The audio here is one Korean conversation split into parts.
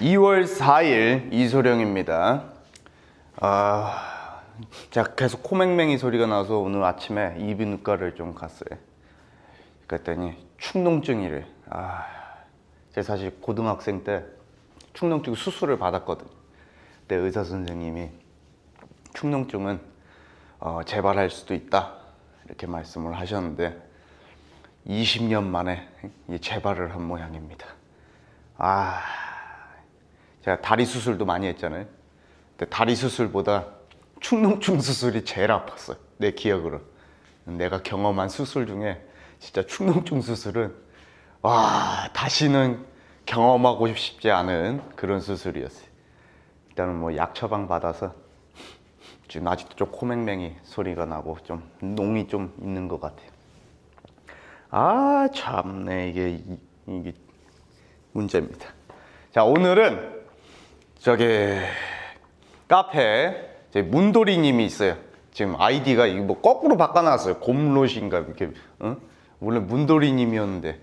2월 4일 이소령입니다. 아, 제가 계속 코맹맹이 소리가 나서 오늘 아침에 이비인후과를 좀 갔어요. 그랬더니 축농증이래. 아, 제가 사실 고등학생 때 축농증 수술을 받았거든. 근데 의사 선생님이 축농증은 어, 재발할 수도 있다 이렇게 말씀을 하셨는데 20년 만에 이 재발을 한 모양입니다. 아, 제가 다리 수술도 많이 했잖아요. 근데 다리 수술보다 축농증 수술이 제일 아팠어요. 내 기억으로. 내가 경험한 수술 중에 진짜 축농증 수술은 와 다시는 경험하고 싶지 않은 그런 수술이었어요. 일단은 뭐 약 처방 받아서 지금 아직도 좀 코맹맹이 소리가 나고 좀 농이 좀 있는 것 같아요. 아 참네 이게 이- 이게 문제입니다. 자 오늘은 저기 카페 제 문도리님이 있어요. 지금 아이디가 이거 뭐 거꾸로 바꿔놨어요. 곰롯인가 이렇게 어? 원래 문도리님이었는데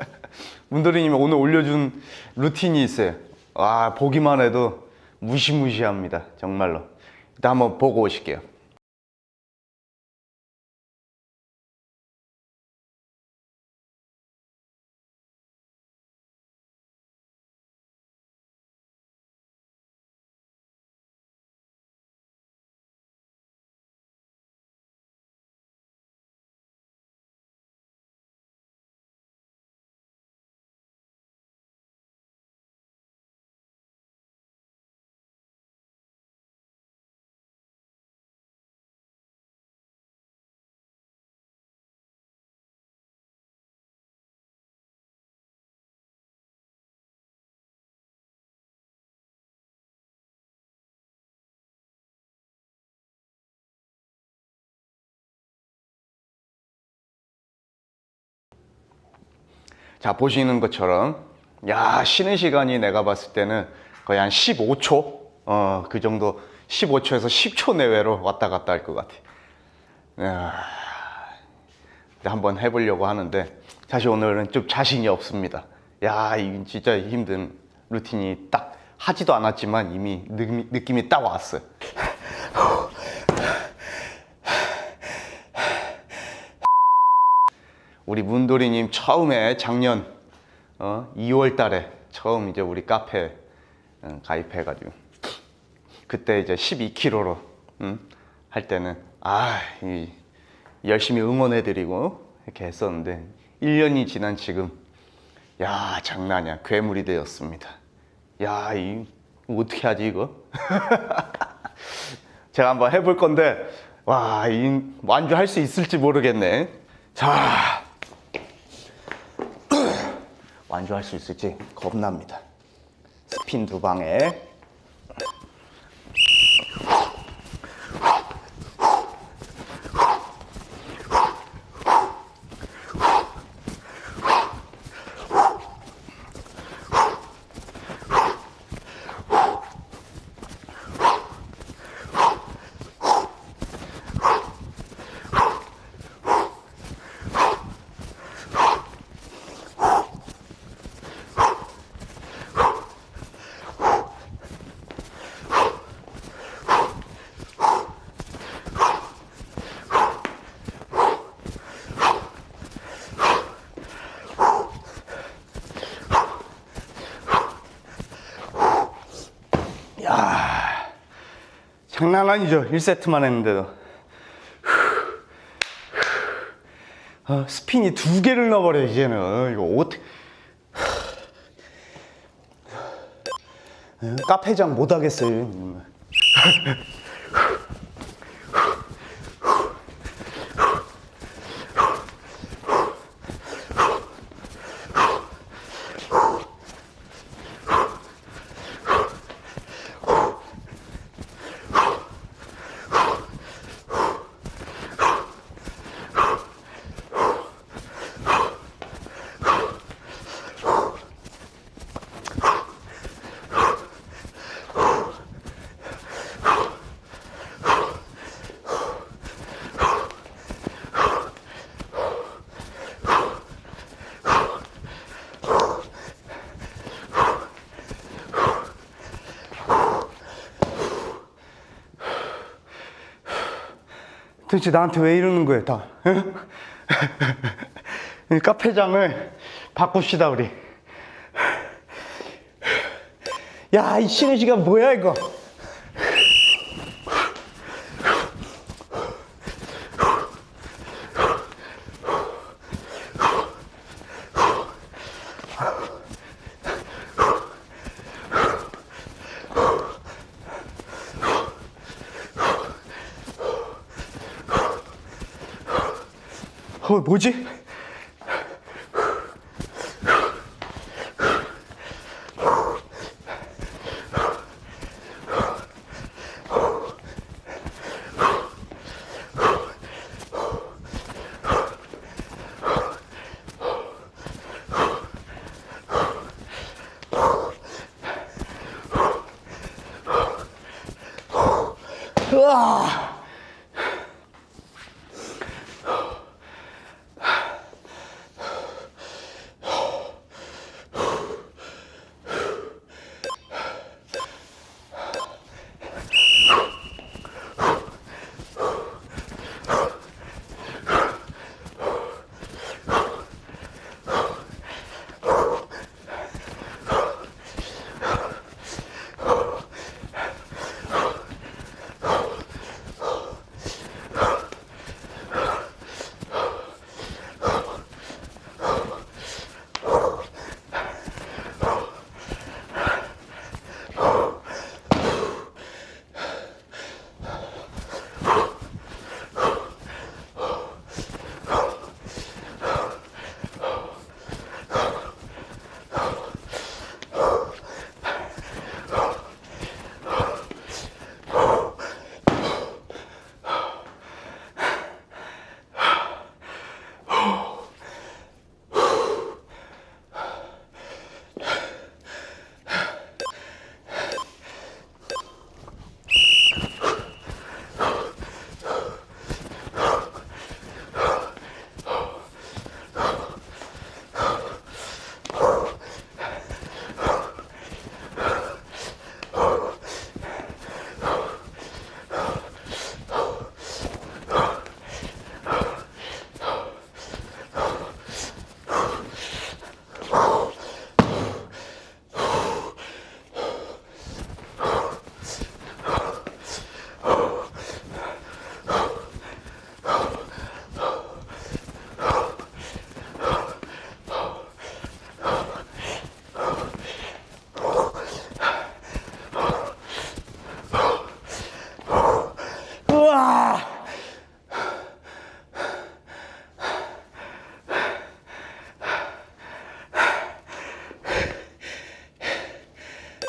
문도리님이 오늘 올려준 루틴이 있어요. 아 보기만 해도 무시무시합니다. 정말로. 일단 한번 보고 오실게요. 자 보시는 것처럼 야 쉬는 시간이 내가 봤을 때는 거의 한 15초 어 그 정도 15초에서 10초 내외로 왔다 갔다 할 것 같아. 야, 한번 해보려고 하는데 사실 오늘은 좀 자신이 없습니다. 야 이건 진짜 힘든 루틴이 딱 하지도 않았지만 이미 느낌이, 느낌이 딱 왔어요. 우리 문도리님 처음에 작년 어, 2월 달에 처음 이제 우리 카페 어, 가입해가지고 그때 이제 12kg로 할 때는 아 이, 열심히 응원해드리고 이렇게 했었는데 1년이 지난 지금 야 장난이야 괴물이 되었습니다. 야 이 어떻게 하지 이거? 제가 한번 해볼 건데 와, 이 완주할 수 있을지 모르겠네. 자, 완주할 수 있을지 겁납니다. 스핀 두 방에 장난 아니죠? 1세트만 했는데도. 어, 스핀이 두 개를 넣어버려, 이제는. 어, 이거 어떻게. 어, 카페장 못 하겠어요. 도대체 나한테 왜 이러는 거예요, 다? 이 카페장을 바꿉시다, 우리. 야, 이 쉬는 시간 뭐야, 이거? 어, 뭐지? 으아!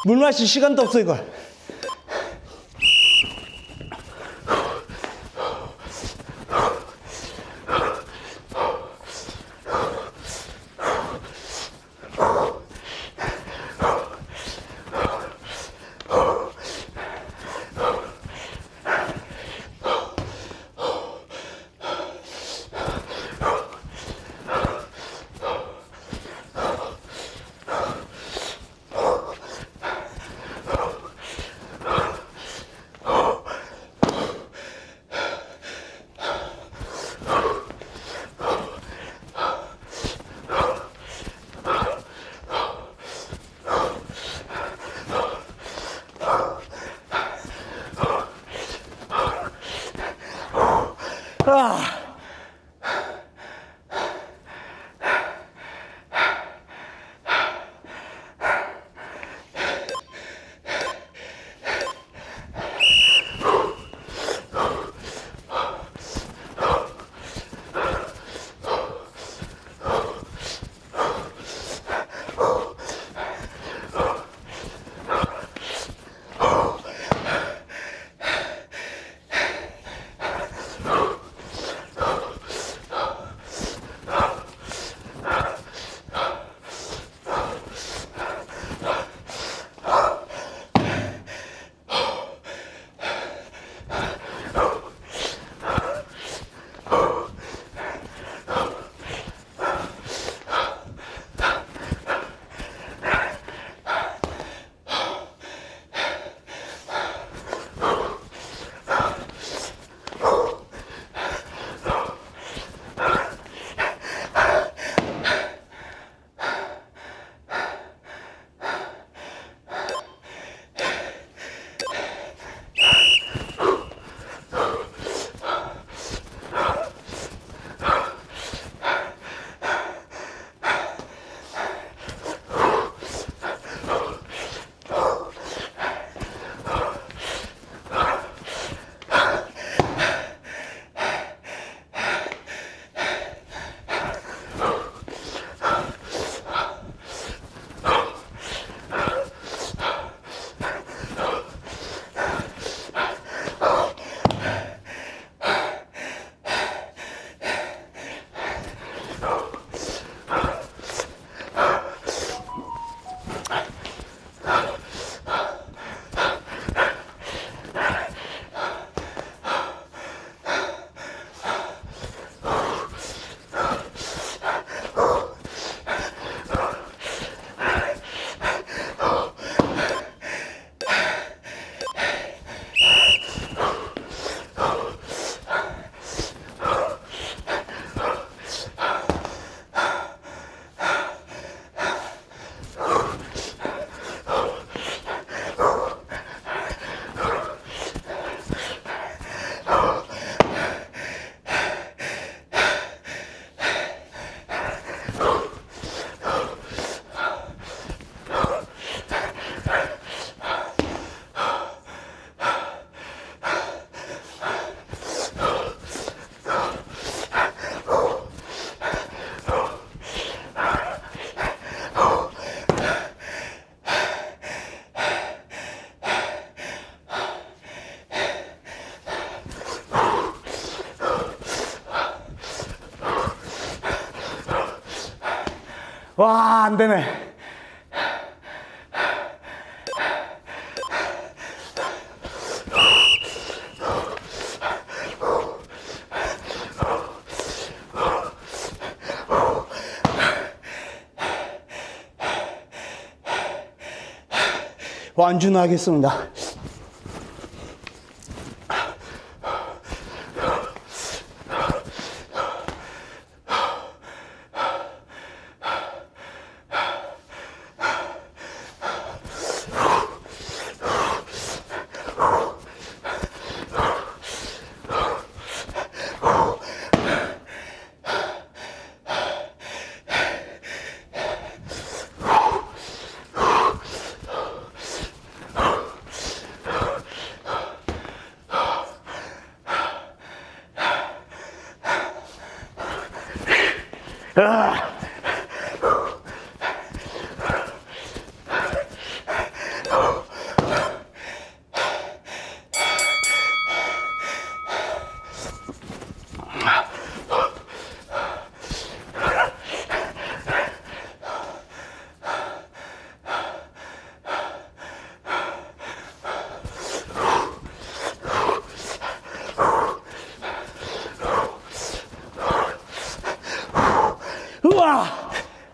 물 마실 시간도 없어 이걸. 와, 안 되네. 완주하겠습니다. 우와!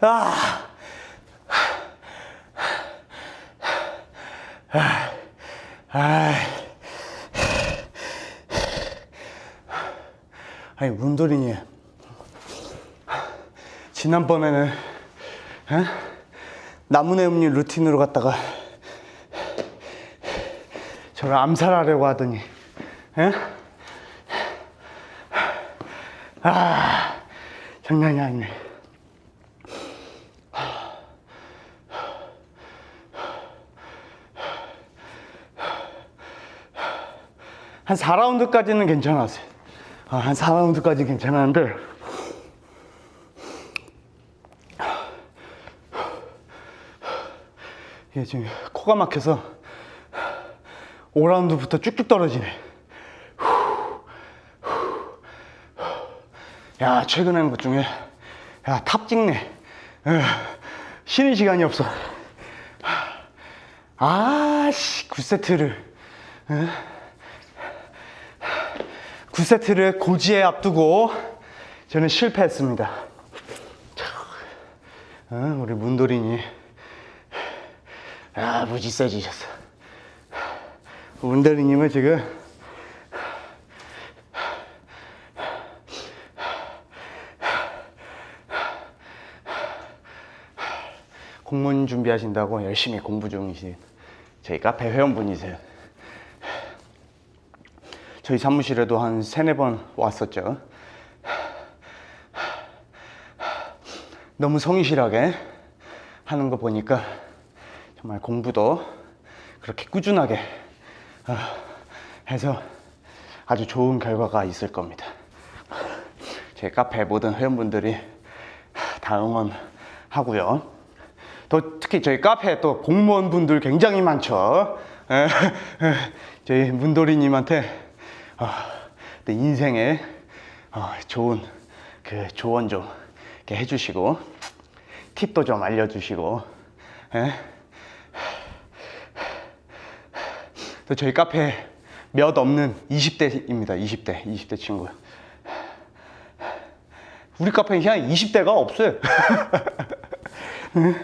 아! 아, 아니 문돌이니 지난번에는 에? 나무의 음료 루틴으로 갔다가 저를 암살하려고 하더니 에? 아 장난이 아니네 한 4라운드까지는 괜찮았어요. 아, 한 4라운드까지 괜찮았는데 이게 지금 코가 막혀서 5라운드부터 쭉쭉 떨어지네. 야, 최근에 하는 것 중에 야, 탑 찍네. 에, 쉬는 시간이 없어. 아, 씨, 9세트를. 9세트를 고지에 앞두고 저는 실패했습니다. 어, 우리 문도린이 아 무지 세지셨어. 문도린님은 지금 공무원 준비하신다고 열심히 공부 중이신 저희 카페 회원분이세요. 저희 사무실에도 한 세네 번 왔었죠. 너무 성실하게 하는 거 보니까 정말 공부도 그렇게 꾸준하게 어, 해서 아주 좋은 결과가 있을 겁니다. 제 카페 모든 회원분들이 다 응원하고요. 또 특히 저희 카페에 또 공무원분들 굉장히 많죠. 에, 에, 저희 문도리님한테 어, 내 인생에 어, 좋은 그 조언 좀 이렇게 해주시고 팁도 좀 알려주시고 예? 또 저희 카페 몇 없는 20대입니다 20대 20대 친구 우리 카페는 그냥 20대가 없어요 응?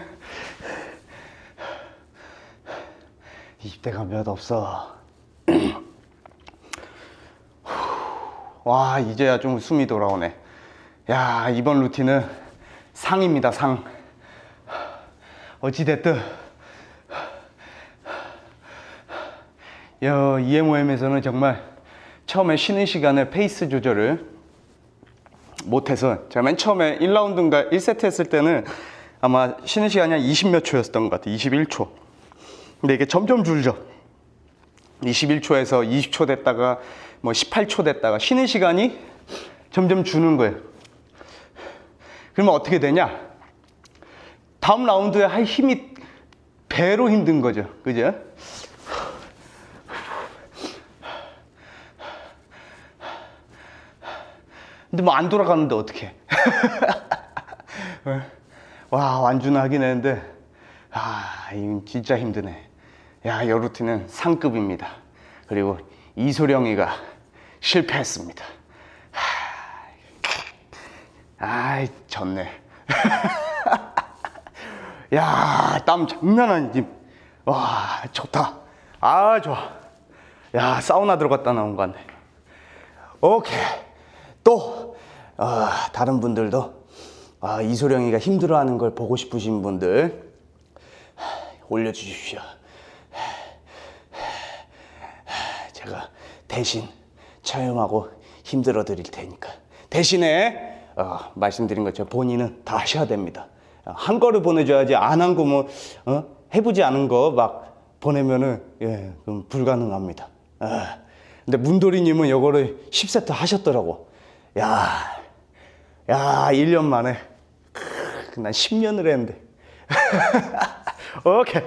20대가 몇 없어 와 이제야 좀 숨이 돌아오네. 야 이번 루틴은 상입니다 상. 어찌됐든. 야, EMOM에서는 정말 처음에 쉬는 시간에 페이스 조절을 못해서 제가 맨 처음에 1라운드인가 1세트 했을 때는 아마 쉬는 시간이 한 20몇 초였던 것 같아요. 21초. 근데 이게 점점 줄죠. 21초에서 20초 됐다가 뭐 18초 됐다가 쉬는 시간이 점점 주는 거예요. 그러면 어떻게 되냐? 다음 라운드에 할 힘이 배로 힘든 거죠. 그죠? 근데 뭐 안 돌아가는데 어떻게? 와 완주는 하긴 했는데 아 이건 진짜 힘드네. 야 여루티는 상급입니다. 그리고 이소령이가 실패했습니다. 하, 아이 졌네. 야, 땀 장난 아니지. 와, 좋다. 아, 좋아. 야, 사우나 들어갔다 나온 것 같네. 오케이. 또, 어, 다른 분들도 아, 이소령이가 힘들어하는 걸 보고 싶으신 분들 하, 올려주십시오. 제가 대신 체험하고 힘들어 드릴 테니까. 대신에 어, 말씀드린 것처럼 본인은 다 하셔야 됩니다. 어, 한 거를 보내줘야지 안 한 거 뭐 어? 해보지 않은 거 막 보내면은 예, 그럼 불가능합니다. 아, 근데 문도리님은 이거를 10세트 하셨더라고. 야, 야, 1년 만에. 크, 난 10년을 했는데. 오케이.